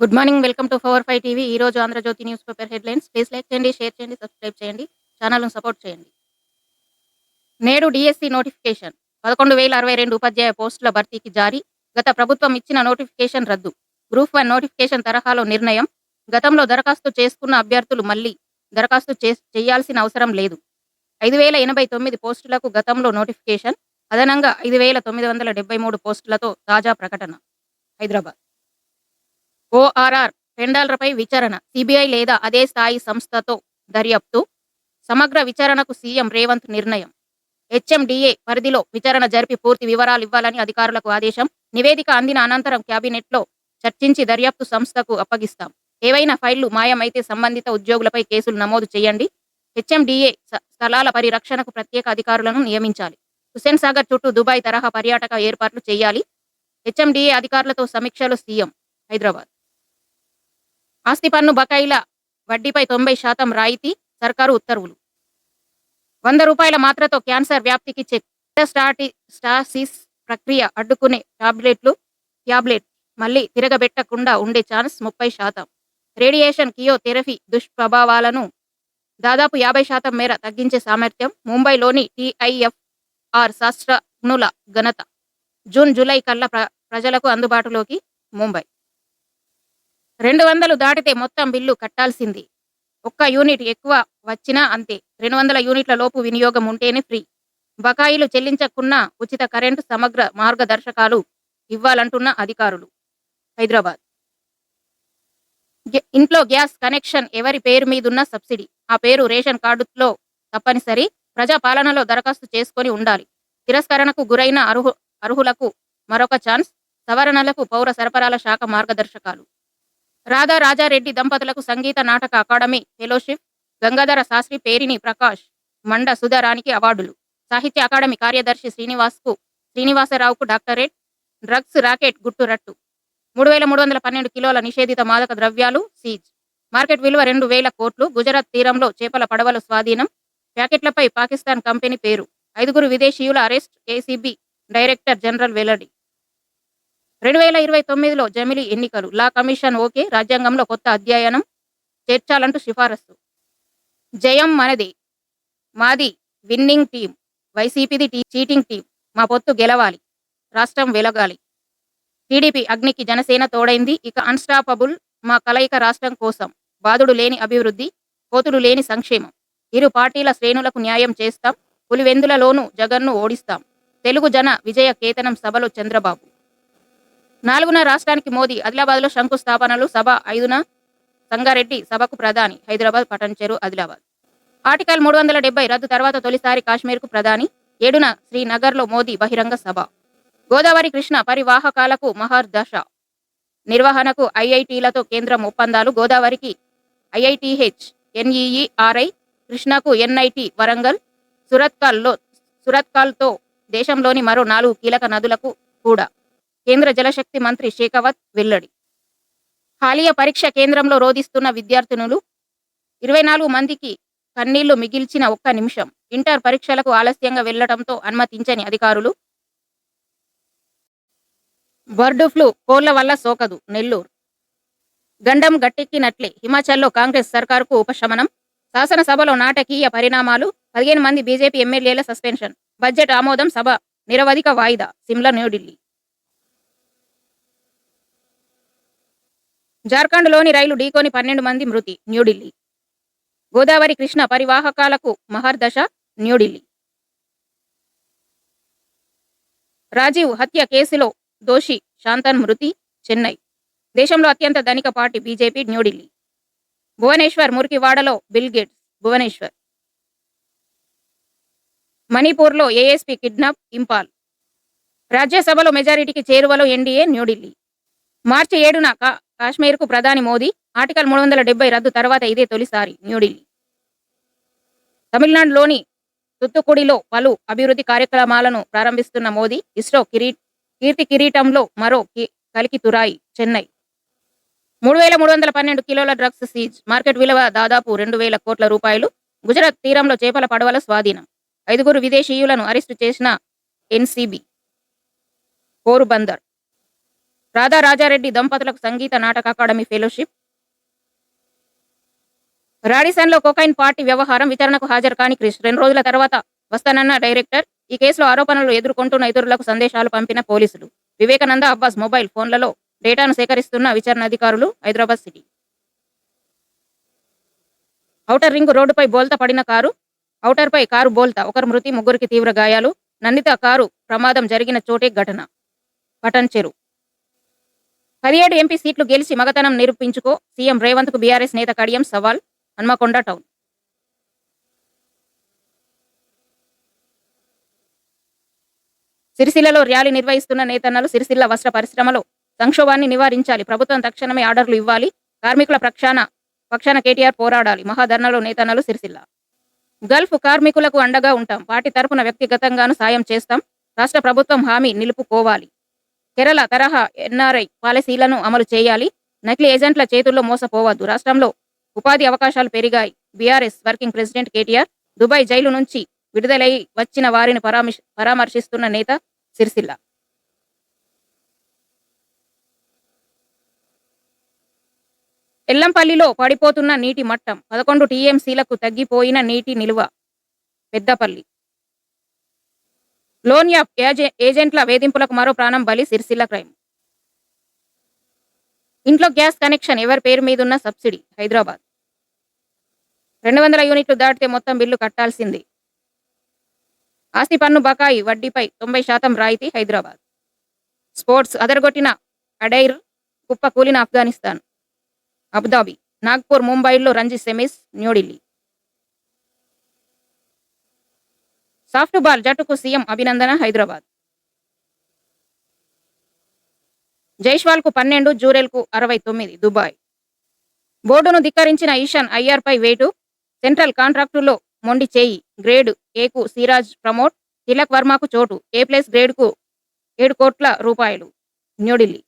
Good morning welcome to power five TV. ఈ రోజు Andhrajyothi news paper headlines. Please like చేయండి share చేయండి subscribe చేయండి ఛానల్ను సపోర్ట్ చేయండి. నేడు డిఎస్సి నోటిఫికేషన్. పదకొండు వేల అరవై రెండు ఉపాధ్యాయ పోస్టుల భర్తీకి జారీ. గత ప్రభుత్వం ఇచ్చిన నోటిఫికేషన్ రద్దు. గ్రూప్ వన్ నోటిఫికేషన్ తరహాలో నిర్ణయం. గతంలో దరఖాస్తు చేసుకున్న అభ్యర్థులు మళ్ళీ దరఖాస్తు చేయాల్సిన అవసరం లేదు. ఐదు వేల ఎనభై తొమ్మిది పోస్టులకు గతంలో నోటిఫికేషన్. అదనంగా ఐదు వేల తొమ్మిది వందల డెబ్బై మూడు పోస్టులతో తాజా ప్రకటన. హైదరాబాద్. ఓఆర్ఆర్ పెండాలపై విచారణ. సిబిఐ లేదా అదే స్థాయి సంస్థతో దర్యాప్తు. సమగ్ర విచారణకు సీఎం రేవంత్ నిర్ణయం. హెచ్ఎండిఏ పరిధిలో విచారణ జరిపి పూర్తి వివరాలు ఇవ్వాలని అధికారులకు ఆదేశం. నివేదిక అందిన అనంతరం క్యాబినెట్లో చర్చించి దర్యాప్తు సంస్థకు అప్పగిస్తాం. ఏవైనా ఫైళ్ళు మాయమైతే సంబంధిత ఉద్యోగులపై కేసులు నమోదు చేయండి. హెచ్ఎండిఏ స్థలాల పరిరక్షణకు ప్రత్యేక అధికారులను నియమించాలి. హుస్సేన్ సాగర్ చుట్టూ దుబాయ్ తరహా పర్యాటక ఏర్పాట్లు చేయాలి. హెచ్ఎండిఏ అధికారులతో సమీక్షలు సీఎం హైదరాబాద్. ఆస్తి పన్ను బకాయిల వడ్డీపై తొంభై శాతం రాయితీ సర్కారు ఉత్తర్వులు. వంద రూపాయల మాత్రతో క్యాన్సర్ వ్యాప్తికి చెక్. స్టాటి స్టాసిస్ ప్రక్రియ అడ్డుకునే టాబ్లెట్లు ట్యాబ్లెట్ మళ్ళీ తిరగబెట్టకుండా ఉండే ఛాన్స్ ముప్పై శాతం. రేడియేషన్ కియోథెరపీ దుష్ప్రభావాలను దాదాపు యాభై శాతం మేర తగ్గించే సామర్థ్యం ముంబైలోని టిఐఎఫ్ఆర్ శాస్త్రజ్ఞుల ఘనత. జూన్ జూలై కల్లా ప్ర ప్రజలకు అందుబాటులోకి ముంబై. రెండు వందలు దాటితే మొత్తం బిల్లు కట్టాల్సింది. ఒక్క యూనిట్ ఎక్కువ వచ్చినా అంతే. రెండు వందల యూనిట్ల లోపు వినియోగం ఉంటేనే ఫ్రీ. బకాయిలు చెల్లించకున్నా ఉచిత కరెంటు సమగ్ర మార్గదర్శకాలు ఇవ్వాలంటున్న అధికారులు. హైదరాబాద్. ఇంట్లో గ్యాస్ కనెక్షన్ ఎవరి పేరు మీదున్న సబ్సిడీ. ఆ పేరు రేషన్ కార్డులో తప్పనిసరి. ప్రజా పాలనలో దరఖాస్తు చేసుకొని ఉండాలి. తిరస్కరణకు గురైన అర్హు అర్హులకు మరొక ఛాన్స్. సవరణలకు పౌర సరఫరాల శాఖ మార్గదర్శకాలు. రాధా రాజారెడ్డి దంపతులకు సంగీత నాటక అకాడమీ ఫెలోషిప్ గంగాధర శాస్త్రి పేరిని ప్రకాష్ మండ సుధారానికి అవార్డులు. సాహిత్య అకాడమీ కార్యదర్శి శ్రీనివాస్కు శ్రీనివాసరావుకు డాక్టరేట్ డ్రగ్స్ రాకెట్ గుట్టురట్టు. మూడు వేల మూడు వందల పన్నెండు కిలోల నిషేధిత మాదక ద్రవ్యాలు సీజ్. మార్కెట్ విలువ రెండు వేల కోట్లు గుజరాత్ తీరంలో చేపల పడవలు స్వాధీనం ప్యాకెట్లపై పాకిస్తాన్ కంపెనీ పేరు. ఐదుగురు విదేశీయుల arrest A C B director general వెల్లడి. రెండు వేల ఇరవై తొమ్మిదిలో జమిలీ ఎన్నికలు. Law commission okay. రాజ్యాంగంలో కొత్త అధ్యయనం చేర్చాలంటూ సిఫారసు. జయం మనది. మాది విన్నింగ్ టీం వైసీపీది టీ చీటింగ్ టీం మా పొత్తు గెలవాలి. రాష్ట్రం వెలగాలి. టీడీపీ అగ్నికి జనసేన తోడైంది. ఇక అన్స్టాపబుల్ మా కలయిక రాష్ట్రం కోసం. బాధుడు లేని అభివృద్ధి కోతుడు లేని సంక్షేమం. ఇరు పార్టీల శ్రేణులకు న్యాయం చేస్తాం. పులివెందులలోనూ జగన్ను ఓడిస్తాం. తెలుగు జన విజయ కేతనం సభలో చంద్రబాబు. నాలుగున రాష్ట్రానికి మోదీ ఆదిలాబాద్లో శంకుస్థాపనలు సభ ఐదున సంగారెడ్డి సభకు ప్రధాని హైదరాబాద్ పటంచెరు ఆదిలాబాద్. ఆర్టికల్ మూడు వందల డెబ్బై రద్దు తర్వాత తొలిసారి కాశ్మీర్కు ప్రధాని ఏడున శ్రీనగర్లో మోదీ బహిరంగ సభ. గోదావరి కృష్ణ పరివాహకాలకు మహర్ దశ. నిర్వహణకు ఐఐటీలతో కేంద్రం ఒప్పందాలు గోదావరికి ఐఐటిహెచ్ ఎన్ఈఈఆర్ఐ కృష్ణకు ఎన్ఐటి వరంగల్ సురత్కల్లో సురత్కల్తో దేశంలోని మరో నాలుగు కీలక నదులకు కూడా. కేంద్ర జలశక్తి మంత్రి షేకావత్ వెల్లడి. హాలియా పరీక్ష కేంద్రంలో రోధిస్తున్న విద్యార్థినులు ఇరవై నాలుగు మందికి కన్నీళ్ళు మిగిల్చిన ఒక్క నిమిషం. ఇంటర్ పరీక్షలకు ఆలస్యంగా వెళ్ళడంతో అనుమతించని అధికారులు. బర్డ్ ఫ్లూ కోళ్ళ వల్ల సోకదు నెల్లూరు. గండం గట్టెక్కినట్లే హిమాచల్లో కాంగ్రెస్ సర్కారుకు ఉపశమనం. శాసనసభలో నాటకీయ పరిణామాలు పదిహేను మంది బీజేపీ ఎమ్మెల్యేల సస్పెన్షన్. బడ్జెట్ ఆమోదం సభ నిరవధిక వాయిదా సిమ్లా న్యూఢిల్లీ జార్ఖండ్లోని రైలు ఢీకొని పన్నెండు మంది మృతి న్యూఢిల్లీ గోదావరి కృష్ణ పరివాహకాలకు మహర్దశ న్యూఢిల్లీ రాజీవ్ హత్య కేసులో దోషి శాంతన్ మృతి చెన్నై. దేశంలో అత్యంత ధనిక party B J P New Delhi Bhubaneswar మురికివాడలో Bill Gates Bhubaneswar. మణిపూర్లో ఏఎస్పీ కిడ్నాప్ ఇంపాల్. రాజ్యసభలో మెజారిటీకి చేరువలో ఎన్డీఏ న్యూఢిల్లీ మార్చి ఏడున కా కాశ్మీర్కు ప్రధాని మోదీ ఆర్టికల్ మూడు వందల డెబ్బై రద్దు తర్వాత ఇదే తొలిసారి న్యూఢిల్లీ. తమిళనాడులోని తుత్తుకుడిలో పలు అభివృద్ధి కార్యక్రమాలను ప్రారంభిస్తున్న మోదీ ఇస్రో కిరీ కీర్తి కిరీటంలో మరో కలికి తురాయి చెన్నై. మూడు వేల మూడు వందల పన్నెండు కిలోల డ్రగ్స్ సీజ్ మార్కెట్ విలువ దాదాపు రెండు వేల కోట్ల రూపాయలు గుజరాత్ తీరంలో చేపల పడవల స్వాధీనం ఐదుగురు విదేశీయులను అరెస్టు చేసిన ఎన్సీబీ. పోరుబందర్. రాధా రాజారెడ్డి దంపతులకు సంగీత నాటక అకాడమీ ఫెలోషిప్. రాడిసన్లో కొకైన్ పార్టీ వ్యవహారం విచారణకు హాజరు కాని క్రిష్. రెండు రోజుల తర్వాత వస్తానన్న డైరెక్టర్ ఈ కేసులో ఆరోపణలు ఎదుర్కొంటున్న ఇతరులకు సందేశాలు పంపిన పోలీసులు. వివేకానంద అబ్బాస్ మొబైల్ ఫోన్లలో డేటాను సేకరిస్తున్న విచారణ అధికారులు హైదరాబాద్ సిటీ. ఔటర్ రింగ్ రోడ్డుపై బోల్తా పడిన కారు ఔటర్ పై కారు బోల్తా ఒకరు మృతి ముగ్గురికి తీవ్ర గాయాలు నందిత కారు ప్రమాదం జరిగిన చోటే ఘటన. పటన్ చెరు పదిహేడు ఎంపీ సీట్లు గెలిచి మగతనం నిరూపించుకో. సీఎం రేవంత్కు బీఆర్ఎస్ నేత కడియం సవాల్. హన్మకొండ టౌన్. సిరిసిల్లలో ర్యాలీ నిర్వహిస్తున్న నేతన్నలు సిరిసిల్ల వస్త్ర పరిశ్రమలో సంక్షోభాన్ని నివారించాలి. ప్రభుత్వం తక్షణమే ఆర్డర్లు ఇవ్వాలి. కార్మికుల పక్షాన పక్షాన కేటీఆర్ పోరాడాలి. మహాధర్నలో నేతన్నలు సిరిసిల్ల. గల్ఫ్ కార్మికులకు అండగా ఉంటాం. వాటి తరపున వ్యక్తిగతంగాను సాయం చేస్తాం. రాష్ట్ర ప్రభుత్వం హామీ నిలుపుకోవాలి. కేరళ తరహా ఎన్ఆర్ఐ పాలసీలను అమలు చేయాలి. నకిలీ ఏజెంట్ల చేతుల్లో మోసపోవద్దు. రాష్ట్రంలో ఉపాధి అవకాశాలు పెరిగాయి. BRS working president KTR Dubai jail నుంచి విడుదలై వచ్చిన వారిని పరామర్శ పరామర్శిస్తున్న నేత సిరిసిల్ల. ఎల్లంపల్లిలో పడిపోతున్న నీటి మట్టం పదకొండు టీఎంసీలకు తగ్గిపోయిన నీటి నిలువ. పెద్దపల్లి. లోన్ యాప్ ఏజెంట్ల వేధింపులకు మరో ప్రాణం బలి సిరిసిల్ల క్రైమ్. ఇంట్లో గ్యాస్ కనెక్షన్ ఎవరి పేరు మీద ఉన్న సబ్సిడీ హైదరాబాద్. రెండు వందల యూనిట్లు దాటితే మొత్తం బిల్లు కట్టాల్సింది. ఆస్తి పన్ను బకాయి వడ్డీపై తొంభై శాతం రాయితీ హైదరాబాద్. స్పోర్ట్స్ అదరగొట్టిన అడైర్ కుప్ప కూలిన ఆఫ్ఘనిస్తాన్. అబుదాబి నాగ్పూర్ ముంబైలో Ranji semis New Delhi. Soft ball జట్టుకు సీఎం అభినందన హైదరాబాద్. జైష్వాల్కు పన్నెండు జూరెల్కు అరవై తొమ్మిది దుబాయ్. బోర్డును ధిక్కరించిన ఈశాన్ ఐఆర్పై పై వేటు సెంట్రల్ కాంట్రాక్టులో మొండి చేయి గ్రేడ్ ఏకు సిరాజ్ ప్రమోట్ తిలక్ వర్మకు చోటు ఏ ప్లస్ గ్రేడ్కు ఏడు కోట్ల రూపాయలు న్యూఢిల్లీ.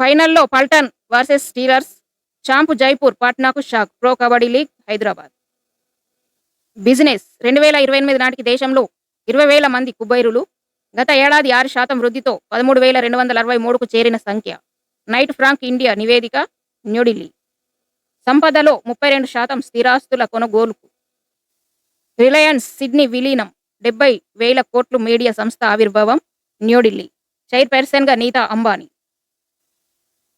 ఫైనల్లో Paltan versus Steelers champ Jaipur పాట్నాకు shock pro kabaddi league Hyderabad. Business రెండు వేల ఇరవై ఎనిమిది నాటికి దేశంలో ఇరవై వేల మంది కుబైరులు గత ఏడాది ఆరు శాతం వృద్ధితో పదమూడు వేల రెండు వందల అరవై మూడుకు చేరిన సంఖ్య. నైట్ ఫ్రాంక్ ఇండియా నివేదిక న్యూఢిల్లీ. సంపదలో ముప్పై రెండు శాతం స్థిరాస్తుల కొనుగోలుకు. రిలయన్స్ సిడ్నీ విలీనం డెబ్బై వేల కోట్లు మీడియా సంస్థ ఆవిర్భావం న్యూఢిల్లీ. చైర్పర్సన్గా నీతా అంబానీ.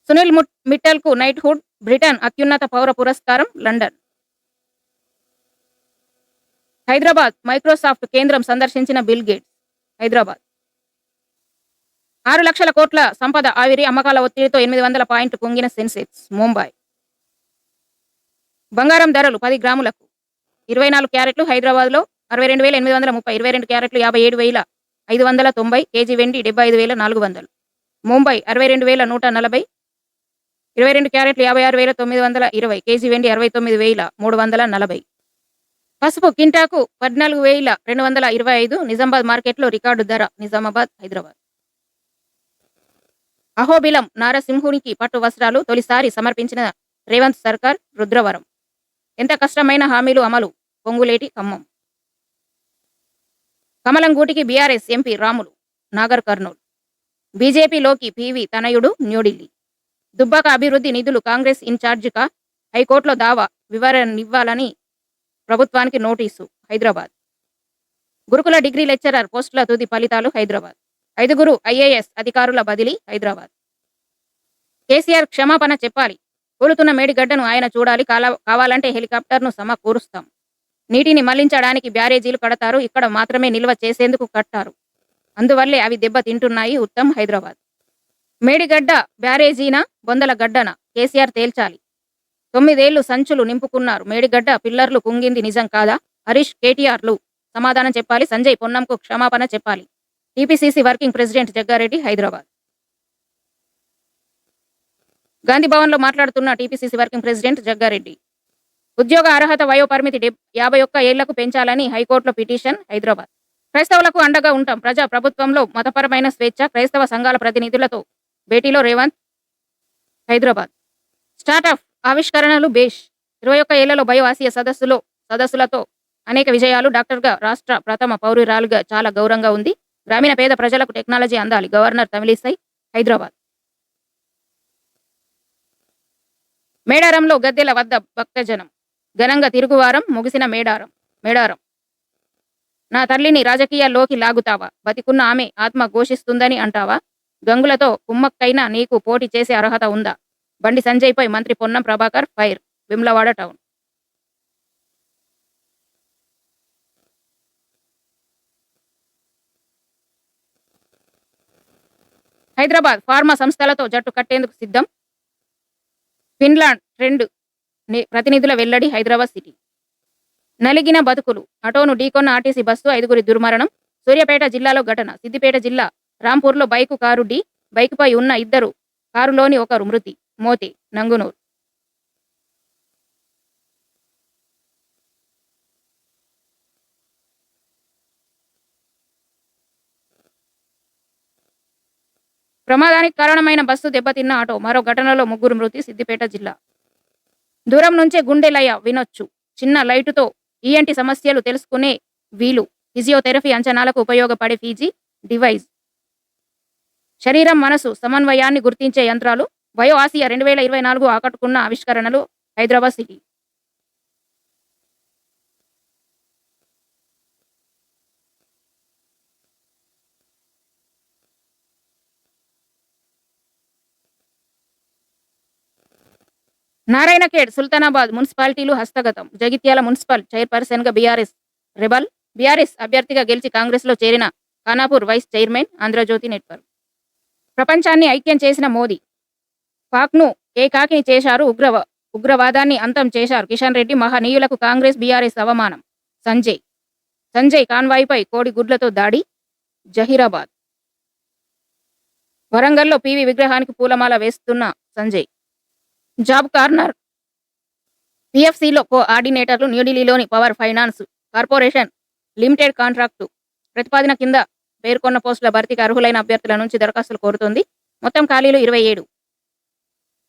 సునీల్ ముట్- మిట్టల్కు నైట్ హుడ్ బ్రిటన్ అత్యున్నత పౌర పురస్కారం లండన్. హైదరాబాద్ మైక్రోసాఫ్ట్ కేంద్రం సందర్శించిన బిల్ గేట్స్ హైదరాబాద్. ఆరు లక్షల కోట్ల సంపద ఆవిరి అమ్మకాల ఒత్తిడితో ఎనిమిది వందల పాయింట్ పొంగిన సెన్సెక్స్ ముంబై. బంగారం ధరలు పది గ్రాములకు ఇరవై నాలుగు క్యారెట్లు హైదరాబాద్లో అరవై రెండు వేల ఎనిమిది వందల ముప్పై ఇరవై రెండు క్యారెట్లు యాభై ఏడు వేల ఐదు వందల తొంభై కేజీ వెండి డెబ్బై ఐదు వేల నాలుగు వందలు. ముంబై అరవై రెండు వేల నూట నలభై ఇరవై రెండు క్యారెట్లు యాభై ఆరు వేల తొమ్మిది వందల ఇరవై కేజీ వెండి అరవై తొమ్మిది వేల మూడు వందల నలభై. పసుపు కింటాకు పద్నాలుగు వేల రెండు వందల ఇరవై ఐదు నిజామాబాద్ మార్కెట్లో రికార్డు ధర నిజామాబాద్ హైదరాబాద్. అహోబిలం నారసింహునికి పట్టు వస్త్రాలు తొలిసారి సమర్పించిన రేవంత్ సర్కార్ రుద్రవరం. ఎంత కష్టమైన హామీలు అమలు పొంగులేటి ఖమ్మం. కమలంగూటికి బీఆర్ఎస్ ఎంపీ రాములు నాగర్ కర్నూల్. బీజేపీలోకి పీవీ తనయుడు న్యూఢిల్లీ. దుబ్బాక అభివృద్ధి నిధులు కాంగ్రెస్ ఇన్ఛార్జిగా హైకోర్టులో దావా వివరణనివ్వాలని ప్రభుత్వానికి నోటీసు హైదరాబాద్. గురుకుల డిగ్రీ లెక్చరర్ పోస్టుల తుది ఫలితాలు హైదరాబాద్. ఐదుగురు ఐఏఎస్ అధికారుల బదిలీ హైదరాబాద్. కేసీఆర్ క్షమాపణ చెప్పాలి. కూలుతున్న మేడిగడ్డను ఆయన చూడాలి. కాలా- కావాలంటే హెలికాప్టర్ను సమకూరుస్తాం. నీటిని మళ్ళించడానికి బ్యారేజీలు కడతారు. ఇక్కడ మాత్రమే నిల్వ చేసేందుకు కట్టారు. అందువల్లే అవి దెబ్బ తింటున్నాయి ఉత్తమ్ హైదరాబాద్. మేడిగడ్డ బ్యారేజీన? బొందల గడ్డన? కేసీఆర్ తేల్చాలి. తొమ్మిదేళ్ళు సంచులు నింపుకున్నారు. మేడిగడ్డ పిల్లర్లు కుంగింది నిజం కాదా? హరీష్ కేటీఆర్లు సమాధానం చెప్పాలి. సంజయ్ పొన్నంకు క్షమాపణ చెప్పాలి. TPCC working president Jaggareddy Hyderabad. Gandhi భవన్లో మాట్లాడుతున్న టీపీసీసీ వర్కింగ్ ప్రెసిడెంట్ జగ్గారెడ్డి. ఉద్యోగ అర్హత వయో పరిమితి యాభై ఒక్క ఏళ్ళకు పెంచాలని హైకోర్టులో పిటిషన్ హైదరాబాద్. క్రైస్తవులకు అండగా ఉంటాం. ప్రజా ప్రభుత్వంలో మతపరమైన స్వేచ్ఛ క్రైస్తవ సంఘాల ప్రతినిధులతో భేటీలో రేవంత్ హైదరాబాద్. స్టార్టప్ ఆవిష్కరణలు బేష్. ఇరవై ఒక్క ఏళ్ళలో బయో ఆసియా సదస్సులో సదస్సులతో అనేక విజయాలు డాక్టర్గా రాష్ట్ర ప్రథమ పౌరురాలుగా చాలా గౌరవంగా ఉంది. గ్రామీణ పేద ప్రజలకు టెక్నాలజీ అందాలి. గవర్నర్ తమిళిసై హైదరాబాద్. మేడారంలో గద్దెల వద్ద భక్తజనం. ఘనంగా తిరుగువారం ముగిసిన మేడారం మేడారం. నా తల్లిని రాజకీయాల్లోకి లాగుతావా? బతికున్న ఆమె ఆత్మ ఘోషిస్తుందని అంటావా? గంగులతో కుమ్మక్కైనా నీకు పోటీ చేసే అర్హత ఉందా? బండి సంజయ్పై మంత్రి Ponnam Prabhakar fire Vemulawada town. Hyderabad pharma సంస్థలతో జట్టు కట్టేందుకు సిద్ధం? ఫిన్లాండ్ ట్రెండ్ ప్రతినిధుల వెల్లడి హైదరాబాద్ సిటీ. నలిగిన బతుకులు అటోను ఢీకొన్న ఆర్టీసీ బస్సు ఐదుగురి దుర్మరణం సూర్యాపేట జిల్లాలో ఘటన సిద్దిపేట జిల్లా రాంపూర్లో బైకు కారు డి బైకుపై ఉన్న ఇద్దరు కారులోని ఒకరు మృతి. మోతి నంగునూరు. ప్రమాదానికి కారణమైన బస్సు దెబ్బతిన్న ఆటో మరో ఘటనలో ముగ్గురు మృతి సిద్దిపేట జిల్లా. దూరం నుంచే గుండె లయ వినొచ్చు. చిన్న లైటుతో ఈఎన్టీ సమస్యలు తెలుసుకునే వీలు. ఫిజియోథెరపీ అంచనాలకు ఉపయోగపడే ఫీజీ డివైస్ శరీరం మనసు సమన్వయాన్ని గుర్తించే యంత్రాలు బయో ఆసియా రెండు వేల ఇరవై నాలుగు ఆకట్టుకున్న ఆవిష్కరణలు హైదరాబాద్ సిటీ. నారాయణఖేడ్ సుల్తానాబాద్ మున్సిపాలిటీలు హస్తగతం. జగిత్యాల మున్సిపల్ చైర్పర్సన్గా బీఆర్ఎస్ రెబల్. బీఆర్ఎస్ అభ్యర్థిగా గెలిచి కాంగ్రెస్లో చేరిన Khanapur vice chairman Andhrajyothi network. ప్రపంచాన్ని ఐక్యం చేసిన మోదీ. పాక్ను ఏకాకిని చేశారు ఉగ్రవ ఉగ్రవాదాన్ని అంతం చేశారు కిషన్ రెడ్డి మహనీయులకు కాంగ్రెస్ బీఆర్ఎస్ అవమానం. సంజయ్. సంజయ్ కాన్వాయ్పై కోడి గుడ్లతో దాడి. జహీరాబాద్. వరంగల్లో పీవీ విగ్రహానికి పూలమాల వేస్తున్న సంజయ్. Job corner. పిఎఫ్సిలో కో ఆర్డినేటర్లు న్యూఢిల్లీలోని power finance corporation limited contract ప్రతిపాదన కింద పేర్కొన్న పోస్టుల భర్తీకి అర్హులైన అభ్యర్థుల నుంచి దరఖాస్తులు కోరుతోంది. మొత్తం ఖాళీలు ఇరవై ఏడు.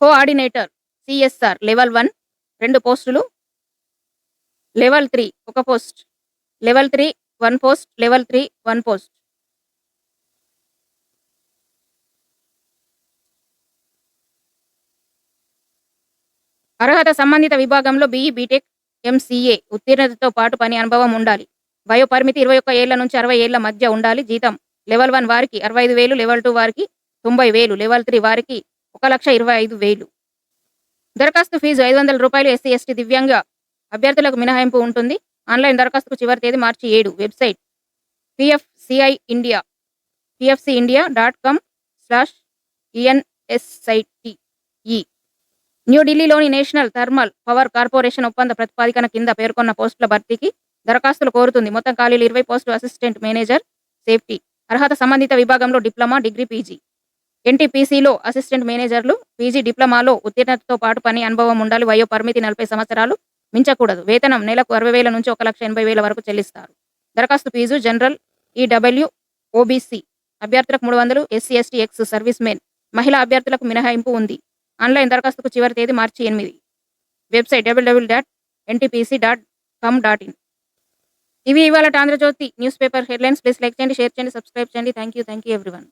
కోఆర్డినేటర్ సిఎస్ఆర్ లెవెల్ వన్ రెండు పోస్టులు. లెవెల్ త్రీ ఒక post. Level three one post. Level three one post. అర్హత సంబంధిత విభాగంలో బీఈ బీటెక్ ఎంసీఏ ఉత్తీర్ణతతో పాటు పని అనుభవం ఉండాలి. వయో పరిమితి ఇరవై ఒక్క ఏళ్ళ నుంచి అరవై ఏళ్ళ మధ్య ఉండాలి జీతం. లెవెల్ వన్ వారికి అరవై ఐదు వేలు లెవెల్ టూ వారికి తొంభై వేలు లెవెల్ త్రీ వారికి ఒక లక్ష ఇరవై ఐదు వేలు. దరఖాస్తు ఫీజు ఐదు వందల రూపాయలు ఎస్సీ ఎస్టీ దివ్యాంగ అభ్యర్థులకు మినహాయింపు ఉంటుంది. ఆన్లైన్ దరఖాస్తుకు చివరి తేదీ మార్చి ఏడు. Website PFCI India PFC India dot com slash ఈఎన్ఎస్ఐటిఈ న్యూఢిల్లీలోని నేషనల్ థర్మల్ పవర్ కార్పొరేషన్ ఒప్పంద ప్రతిపాదికన కింద పేర్కొన్న పోస్టుల భర్తీకి దరఖాస్తులు కోరుతుంది. మొత్తం ఖాళీలు ఇరవై పోస్టులు అసిస్టెంట్ మేనేజర్ సేఫ్టీ. అర్హత సంబంధిత విభాగంలో డిప్లొమా డిగ్రీ పీజీ. ఎన్టీపీసీలో అసిస్టెంట్ మేనేజర్లు పీజీ డిప్లొమాలో ఉత్తీర్ణతతో పాటు పని అనుభవం ఉండాలి వయో పరిమితి నలభై సంవత్సరాలు మించకూడదు. వేతనం నెలకు అరవై వేల నుంచి ఒక లక్ష ఎనభై వేల వరకు చెల్లిస్తారు. దరఖాస్తు ఫీజు జనరల్ ఈడబ్ల్యూ ఓబీసీ. అభ్యర్థులకు మూడు వందలు SC ST ex servicemen. మహిళా అభ్యర్థులకు మినహాయింపు ఉంది. ఆన్లైన్ దరఖాస్తుకు చివరి తేదీ మార్చి ఎనిమిది. Website WWW dot NTPC dot com dot in ఇవి ఇవాళ Andhrajyothi news paper headlines. Please like చేయండి షేర్ చేయండి సబ్స్క్రైబ్ చేయండి. Thank you thank you everyone.